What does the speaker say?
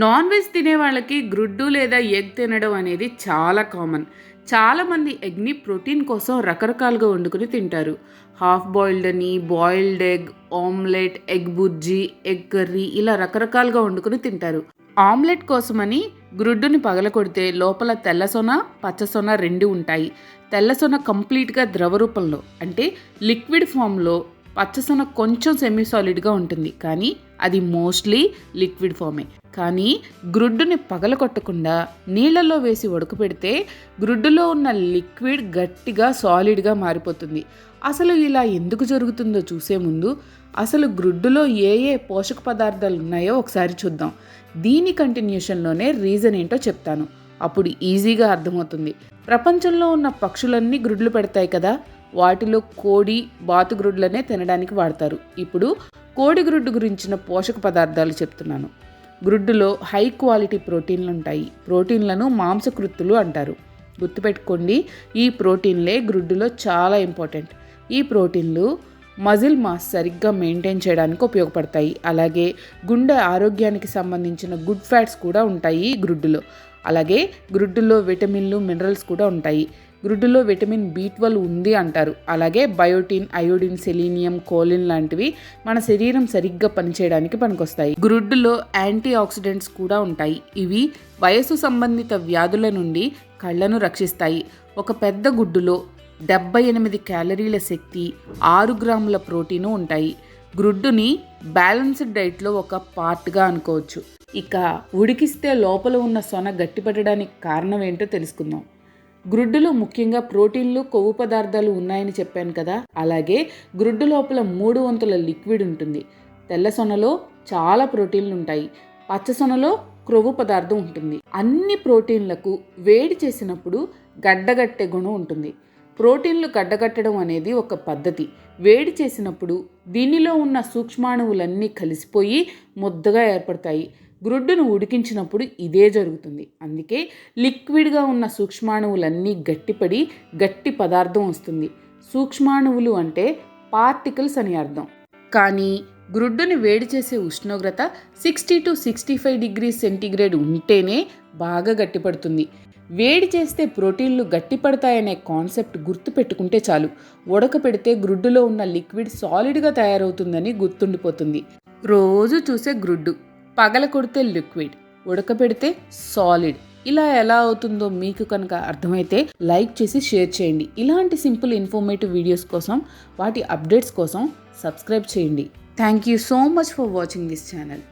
Non veg తినే వాళ్ళకి గ్రుడ్డు లేదా ఎగ్ తినడం అనేది చాలా కామన్. చాలామంది ఎగ్ని ప్రోటీన్ కోసం రకరకాలుగా వండుకుని తింటారు. హాఫ్ బాయిల్డ్ అని boiled egg omelette egg bhurji egg curry ఇలా రకరకాలుగా వండుకుని తింటారు. ఆమ్లెట్ కోసమని గ్రుడ్డుని పగలకొడితే లోపల తెల్ల సొన పచ్చ సొన రెండు ఉంటాయి. తెల్ల సొన కంప్లీట్గా ద్రవ రూపంలో అంటే లిక్విడ్ ఫామ్లో పచ్చసన కొంచెం సెమీ సాలిడ్గా ఉంటుంది. కానీ అది మోస్ట్లీ లిక్విడ్ ఫామే కానీ గ్రుడ్డుని పగలకొట్టకుండా నీళ్ళలో వేసి ఉడకపెడితే గ్రుడ్డులో ఉన్న లిక్విడ్ గట్టిగా సాలిడ్గా మారిపోతుంది. అసలు ఇలా ఎందుకు జరుగుతుందో చూసే ముందు అసలు గ్రుడ్డులో ఏ ఏ పోషక పదార్థాలు ఉన్నాయో ఒకసారి చూద్దాం. దీని కంటిన్యూషన్లోనే రీజన్ ఏంటో చెప్తాను. అప్పుడు ఈజీగా అర్థమవుతుంది. ప్రపంచంలో ఉన్న పక్షులన్నీ గ్రుడ్లు పెడతాయి కదా. వాటిలో కోడి బాతుగ్రుడ్లనే తినడానికి వాడతారు. ఇప్పుడు కోడి గ్రుడ్డు గురించిన పోషక పదార్థాలు చెప్తున్నాను. గ్రుడ్డులో హై క్వాలిటీ ప్రోటీన్లు ఉంటాయి ప్రోటీన్లను మాంసకృత్తులు అంటారు. గుర్తుపెట్టుకోండి ఈ ప్రోటీన్లే గ్రుడ్డులో చాలా ఇంపార్టెంట్. ఈ ప్రోటీన్లు మజిల్ మాస్ సరిగ్గా మెయింటైన్ చేయడానికి ఉపయోగపడతాయి. అలాగే గుండె ఆరోగ్యానికి సంబంధించిన గుడ్ ఫ్యాట్స్ కూడా ఉంటాయి గ్రుడ్డులో అలాగే గ్రుడ్డులో విటమిన్లు మినరల్స్ కూడా ఉంటాయి. గ్రుడ్డులో విటమిన్ బి ట్వెల్వ్ ఉంది అంటారు. అలాగే బయోటిన్ అయోడిన్ సెలీనియం కోలిన్ లాంటివి మన శరీరం సరిగ్గా పనిచేయడానికి పనికొస్తాయి. గ్రుడ్డులో యాంటీ ఆక్సిడెంట్స్ కూడా ఉంటాయి. ఇవి వయసు సంబంధిత వ్యాధుల నుండి కళ్ళను రక్షిస్తాయి. ఒక పెద్ద గుడ్డులో డెబ్బై ఎనిమిది క్యాలరీల శక్తి ఆరు గ్రాముల ప్రోటీను ఉంటాయి. గ్రుడ్డుని బ్యాలెన్స్డ్ డైట్లో ఒక పార్ట్గా అనుకోవచ్చు. ఇక ఉడికిస్తే లోపల ఉన్న సొన గట్టిపడడానికి కారణం ఏంటో తెలుసుకుందాం. గ్రుడ్డులో ముఖ్యంగా ప్రోటీన్లు కొవ్వు పదార్థాలు ఉన్నాయని చెప్పాను కదా. అలాగే గ్రుడ్డు లోపల మూడు వంతుల లిక్విడ్ ఉంటుంది. తెల్ల సొనలో చాలా ప్రోటీన్లు ఉంటాయి. పచ్చ సొనలో క్రొవ్వు పదార్థం ఉంటుంది. అన్ని ప్రోటీన్లకు వేడి చేసినప్పుడు గడ్డగట్టే గుణం ఉంటుంది. ప్రోటీన్లు గడ్డగట్టడం అనేది ఒక పద్ధతి. వేడి చేసినప్పుడు దీనిలో ఉన్న సూక్ష్మాణువులన్నీ కలిసిపోయి ముద్దగా ఏర్పడతాయి. గ్రుడ్డును ఉడికించినప్పుడు ఇదే జరుగుతుంది. అందుకే లిక్విడ్గా ఉన్న సూక్ష్మాణువులన్నీ గట్టిపడి గట్టి పదార్థం వస్తుంది. సూక్ష్మాణువులు అంటే పార్టికల్స్ అని అర్థం. కానీ గ్రుడ్డుని వేడి చేసే ఉష్ణోగ్రత sixty two sixty five degree centigrade ఉంటేనే బాగా గట్టిపడుతుంది. వేడి చేస్తే ప్రోటీన్లు గట్టిపడతాయనే కాన్సెప్ట్ గుర్తు పెట్టుకుంటే చాలు. ఉడకపెడితే గ్రుడ్డులో ఉన్న లిక్విడ్ సాలిడ్గా తయారవుతుందని గుర్తుండిపోతుంది. రోజు చూసే గ్రుడ్డు. పగల కొడితే లిక్విడ్ ఉడకపెడితే సాలిడ్. ఇలా ఎలా అవుతుందో మీకు కనుక అర్థమైతే లైక్ చేసి షేర్ చేయండి. ఇలాంటి సింపుల్ ఇన్ఫర్మేటివ్ వీడియోస్ కోసం వాటి అప్డేట్స్ కోసం సబ్స్క్రైబ్ చేయండి. Thank you so much for watching this channel.